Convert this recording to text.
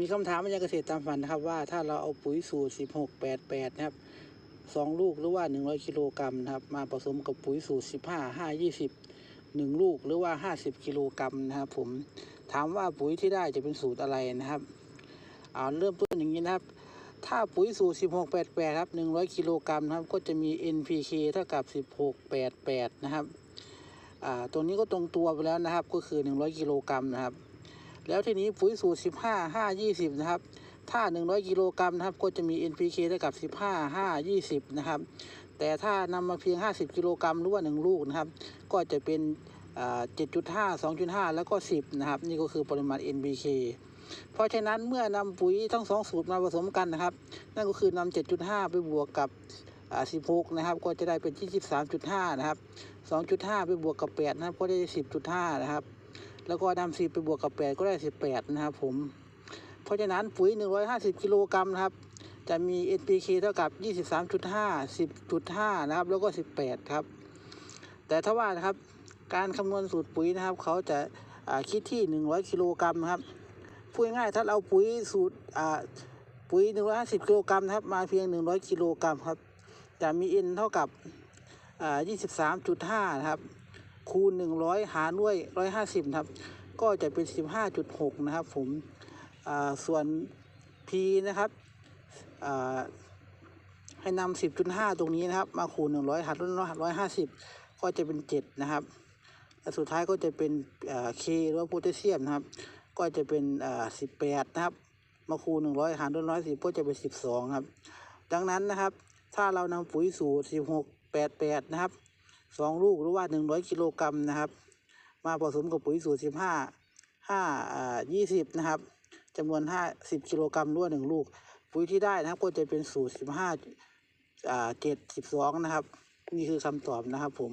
มีคำถามมาจาเกษตรตามฝันนะครับว่าถ้าเราเอาปุ๋ยสูตร 16 88 นะครับสองลูกหรือว่า 100กิโลกรัมนะครับ มาผสมกับปุ๋ยสูตร 15 5 20 1 ลูกหรือว่า 50กิโลกรัมนะครับผมถามว่าปุ๋ยที่ได้จะเป็นสูตรอะไรนะครับเอาเริ่มต้นอย่างนี้นะครับ ถ้าปุ๋ยสูตร 16 88 ครับ 100กิโลกรัมนะครับ ก็จะมี NPK เท่ากับ 16 88 นะครับอ่าตัวนี้ก็ตรงตัวไปแล้วนะครับ ก็คือ 100กิโลกรัมนะครับ แล้วทีนี้ปุ๋ยสูตร 15 5 20 นะครับ ถ้า 100 กิโลกรัมนะครับ ก็จะมี NPK เท่ากับ 15 5 20 นะครับ แต่ถ้านำมาเพียง 50 กิโลกรัมหรือว่า 1 ลูกนะครับ ก็จะเป็นอ่า7.5 2.5 แล้วก็ 10 นะครับ นี่ก็คือปริมาณ NPK เพราะฉะนั้นเมื่อนำปุ๋ยทั้งสองสูตรมาผสมกันนะครับ นั่นก็คือนำ7.5 ไปบวกกับ16 นะครับ ก็จะได้เป็นที่13.5 นะครับ 2.5 ไปบวกกับ 8 นะครับ ก็ได้ 10.5 นะครับ แล้วก็นำ10ไปบวกกับ8ก็ได้18นะครับผม เพราะฉะนั้นปุ๋ย150กิโลกรัมนะครับ จะมี NPK เท่ากับ23.5 10.5นะครับ แล้วก็18ครับ แต่ถ้าว่านะครับการคำนวณสูตรปุ๋ยนะครับ เขาจะาคิดที่100กิโลกรัมครับพูดง่ายถ้าเราปุ๋ยสูตรอ่าปุ๋ย150กิโลกรัมนะครับ มาเพียง100กิโลกรัมครับ จะมี N เท่ากับอ่า23.5นะครับ คูณ 100 หารด้วย 150นะครับ ก็จะเป็น 15.6 นะครับผมส่วน P นะครับให้นำ10.5 ตรงนี้นะครับ มาคูณ 100 หารด้วย150 ก็จะเป็น 7 นะครับและสุดท้ายก็จะเป็นอ่า K หรือว่าโพแทสเซียมนะครับ ก็จะเป็น 18 นะครับ มาคูณ 100 หารด้วย110 ก็จะเป็น 12 ครับ ดังนั้นนะครับ ถ้าเรานำปุ๋ยสูตร 16 88 นะครับ สองลูกหรือว่า100กิโลกรัมนะครับ มาผสมกับปุ๋ยสูตร15 5อ่สิบนะครับจำนวน50กิโลกรัมหรือว่งลูก ปุ๋ยที่ได้นะครับก็จะเป็นสูตร15อ่า7 12นะครับ นี่คือคำตอบนะครับผม